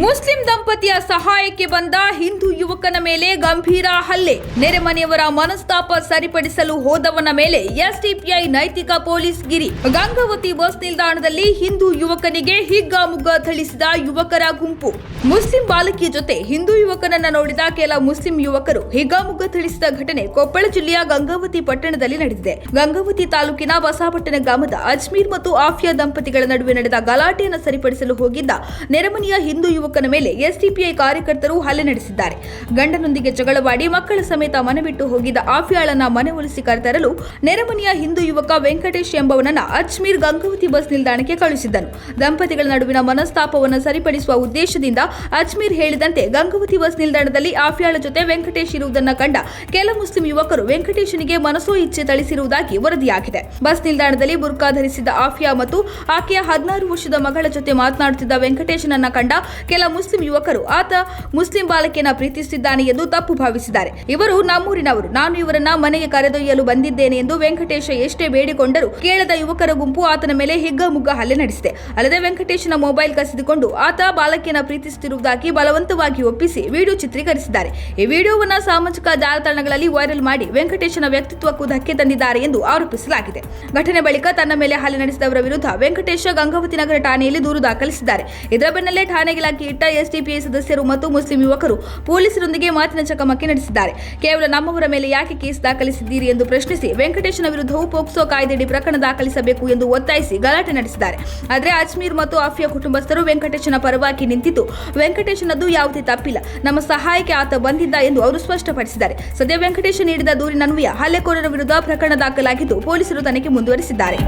Muslim ದಂಪತಿಯ ಸಹಾಯಕ್ಕೆ ಬಂದ ಹಿಂದೂ ಯುವಕನ ಮೇಲೆ ಗಂಭೀರ ಹಲ್ಲೆ. ನೆರೆಮನೆಯವರ ಮನಸ್ತಾಪ ಸರಿಪಡಿಸಲು ಹೋದವನ ಮೇಲೆ ಎಸ್ಡಿಪಿಐ ನೈತಿಕ ಪೊಲೀಸ್ ಗಿರಿ. ಗಂಗಾವತಿ ಬಸ್ ನಿಲ್ದಾಣದಲ್ಲಿ ಹಿಂದೂ ಯುವಕನಿಗೆ ಹಿಗ್ಗಾಮುಗ್ಗ ಥಳಿಸಿದ ಯುವಕರ ಗುಂಪು. ಮುಸ್ಲಿಂ ಬಾಲಕಿಯ ಜೊತೆ ಹಿಂದೂ ಯುವಕನನ್ನ ನೋಡಿದ ಕೆಲ ಮುಸ್ಲಿಂ ಯುವಕರು ಹಿಗ್ಗಾಮುಗ್ಗ ಥಳಿಸಿದ ಘಟನೆ ಕೊಪ್ಪಳ ಜಿಲ್ಲೆಯ ಗಂಗಾವತಿ ಪಟ್ಟಣದಲ್ಲಿ ನಡೆದಿದೆ. ಗಂಗಾವತಿ ತಾಲೂಕಿನ ಬಸಾಪಟ್ಟಣ ಗ್ರಾಮದ ಅಜ್ಮೀರ್ ಮತ್ತು ಆಫಿಯಾ ದಂಪತಿಗಳ ನಡುವೆ ನಡೆದ ಗಲಾಟೆಯನ್ನು ಸರಿಪಡಿಸಲು ಹೋಗಿದ್ದ ನೆರೆಮನೆಯ ಹಿಂದೂ ಯುವಕನ ಮೇಲೆ ಎಸ್ಡಿಪಿಐ ಕಾರ್ಯಕರ್ತರು ಹಲ್ಲೆ ನಡೆಸಿದ್ದಾರೆ. ಗಂಡನೊಂದಿಗೆ ಜಗಳವಾಡಿ ಮಕ್ಕಳ ಸಮೇತ ಮನೆ ಬಿಟ್ಟು ಹೋಗಿದ್ದ ಆಫಿಯಾಳನ್ನ ಮನೆ ಉಳಿಸಿ ಕರೆತರಲು ನೆರೆಮನೆಯ ಹಿಂದೂ ಯುವಕ ವೆಂಕಟೇಶ್ ಎಂಬವನನ್ನ ಅಜ್ಮೀರ್ ಗಂಗಾವತಿ ಬಸ್ ನಿಲ್ದಾಣಕ್ಕೆ ಕಳುಹಿಸಿದ್ದನು. ದಂಪತಿಗಳ ನಡುವಿನ ಮನಸ್ತಾಪವನ್ನು ಸರಿಪಡಿಸುವ ಉದ್ದೇಶದಿಂದ ಅಜ್ಮೀರ್ ಹೇಳಿದಂತೆ ಗಂಗಾವತಿ ಬಸ್ ನಿಲ್ದಾಣದಲ್ಲಿ ಆಫಿಯಾಳ ಜೊತೆ ವೆಂಕಟೇಶ್ ಇರುವುದನ್ನ ಕಂಡ ಕೆಲ ಮುಸ್ಲಿಂ ಯುವಕರು ವೆಂಕಟೇಶನಿಗೆ ಮನಸೋ ಇಚ್ಛೆ ಥಳಿಸಿರುವುದಾಗಿ ವರದಿಯಾಗಿದೆ. ಬಸ್ ನಿಲ್ದಾಣದಲ್ಲಿ ಬುರ್ಕಾ ಧರಿಸಿದ್ದ ಆಫಿಯಾ ಮತ್ತು ಆಕೆಯ ಹದಿನಾರು ವರ್ಷದ ಮಗಳ ಜೊತೆ ಮಾತನಾಡುತ್ತಿದ್ದ ವೆಂಕಟೇಶನನ್ನ ಕಂಡ ಕೆಲ ಮುಸ್ಲಿಂ ಯುವಕರು ಆತ ಮುಸ್ಲಿಂ ಬಾಲಕಿಯನ್ನ ಪ್ರೀತಿಸುತ್ತಿದ್ದಾನೆ ಎಂದು ತಪ್ಪು ಭಾವಿಸಿದ್ದಾರೆ. ಇವರು ನಮ್ಮೂರಿನವರು. ನಾನು ಇವರನ್ನ ಮನೆಗೆ ಕರೆದೊಯ್ಯಲು ಬಂದಿದ್ದೇನೆ ಎಂದು ವೆಂಕಟೇಶ ಎಷ್ಟೇ ಬೇಡಿಕೊಂಡರೂ ಕೇಳದ ಯುವಕರ ಗುಂಪು ಆತನ ಮೇಲೆ ಹಿಗ್ಗಮುಗ್ಗ ಹಲ್ಲೆ ನಡೆಸಿದೆ. ಅಲ್ಲದೆ ವೆಂಕಟೇಶನ ಮೊಬೈಲ್ ಕಸಿದುಕೊಂಡು ಆತ ಬಾಲಕಿಯನ್ನ ಪ್ರೀತಿಸುತ್ತಿರುವುದಾಗಿ ಬಲವಂತವಾಗಿ ಒಪ್ಪಿಸಿ ವಿಡಿಯೋ ಚಿತ್ರೀಕರಿಸಿದ್ದಾರೆ. ಈ ವಿಡಿಯೋವನ್ನ ಸಾಮಾಜಿಕ ಜಾಲತಾಣಗಳಲ್ಲಿ ವೈರಲ್ ಮಾಡಿ ವೆಂಕಟೇಶನ ವ್ಯಕ್ತಿತ್ವಕ್ಕೂ ಧಕ್ಕೆ ತಂದಿದ್ದಾರೆ ಎಂದು ಆರೋಪಿಸಲಾಗಿದೆ. ಘಟನೆ ಬಳಿಕ ತನ್ನ ಮೇಲೆ ಹಲ್ಲೆ ನಡೆಸಿದವರ ವಿರುದ್ಧ ವೆಂಕಟೇಶ ಗಂಗಾವತಿ ನಗರ ಠಾಣೆಯಲ್ಲಿ ದೂರು ದಾಖಲಿಸಿದ್ದಾರೆ. ಇದರ ಬೆನ್ನಲ್ಲೇ ಠಾಣೆಗೆ ಇಟ್ಟ ಎಸ್ಡಿಪಿಐ ಸದಸ್ಯರು ಮತ್ತು ಮುಸ್ಲಿಂ ಯುವಕರು ಪೊಲೀಸರೊಂದಿಗೆ ಮಾತಿನ ಚಕಮಕಿ ನಡೆಸಿದ್ದಾರೆ. ಕೇವಲ ನಮ್ಮವರ ಮೇಲೆ ಯಾಕೆ ಕೇಸ್ ದಾಖಲಿಸಿದ್ದೀರಿ ಎಂದು ಪ್ರಶ್ನಿಸಿ ವೆಂಕಟೇಶನ ವಿರುದ್ಧವೂ ಪೋಕ್ಸೋ ಕಾಯ್ದೆಯಡಿ ಪ್ರಕರಣ ದಾಖಲಿಸಬೇಕು ಎಂದು ಒತ್ತಾಯಿಸಿ ಗಲಾಟೆ ನಡೆಸಿದ್ದಾರೆ. ಆದರೆ ಅಜ್ಮೀರ್ ಮತ್ತು ಆಫಿಯಾ ಕುಟುಂಬಸ್ಥರು ವೆಂಕಟೇಶನ ಪರವಾಗಿ ನಿಂತಿದ್ದು ವೆಂಕಟೇಶನದ್ದು ಯಾವುದೇ ತಪ್ಪಿಲ್ಲ. ನಮ್ಮ ಸಹಾಯಕ್ಕೆ ಆತ ಬಂದಿದ್ದ ಎಂದು ಅವರು ಸ್ಪಷ್ಟಪಡಿಸಿದ್ದಾರೆ. ಸದ್ಯ ವೆಂಕಟೇಶ ನೀಡಿದ ದೂರಿನನ್ವಯ ಹಲ್ಲೆಕೋರರ ವಿರುದ್ಧ ಪ್ರಕರಣ ದಾಖಲಾಗಿದ್ದು ಪೊಲೀಸರು ತನಿಖೆ ಮುಂದುವರೆಸಿದ್ದಾರೆ.